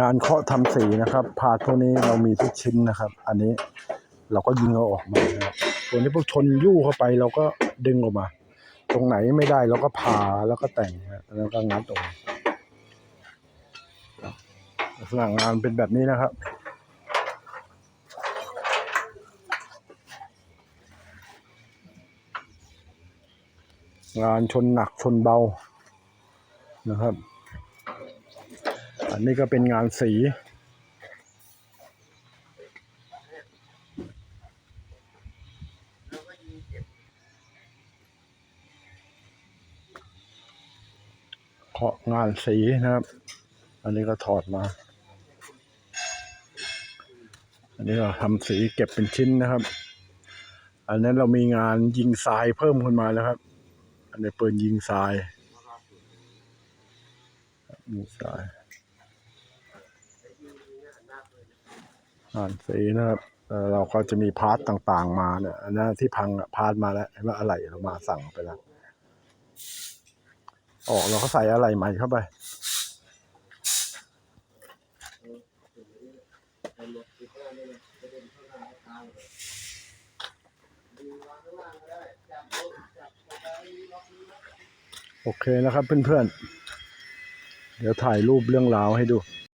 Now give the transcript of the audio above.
งานเคาะทำสีนะครับพาร์ทพวกนี้เรามีทุกชิ้นนะครับ อันนี้เราก็ยิงเอาออกมานะครับส่วนที่พวกชนยู่เข้าไปเราก็ดึงออกมา ตรงไหนไม่ได้เราก็ผ่าแล้วก็แต่งนะแล้วก็งัดออกลักษณะงานเป็นแบบนี้นะครับงานชนหนักชนเบานะครับ อันนี้ก็เป็นงานสี เคาะงานสีนะครับ อันนี้ก็ถอดมา อันนี้เราทำสีเก็บเป็นชิ้นนะครับ อันนั้นเรามีงานยิงทรายเพิ่มขึ้นมาแล้วครับ อันนี้ปืนยิงทรายยิ งทรานสีนะครับเอ่อเราก็จะมีพาร์ทต่างๆมาเนี่ยอันนั้นที่พังพาร์ทมาแล้วเห็นว่าอะไรเรามาสั่งไปแล้วออกเราก็ใส่อะไรใหม่เข้าไปโอเคนะครับเพื่อนๆ เดี๋ยวถ่ายรูปเรื่องราวให้ดู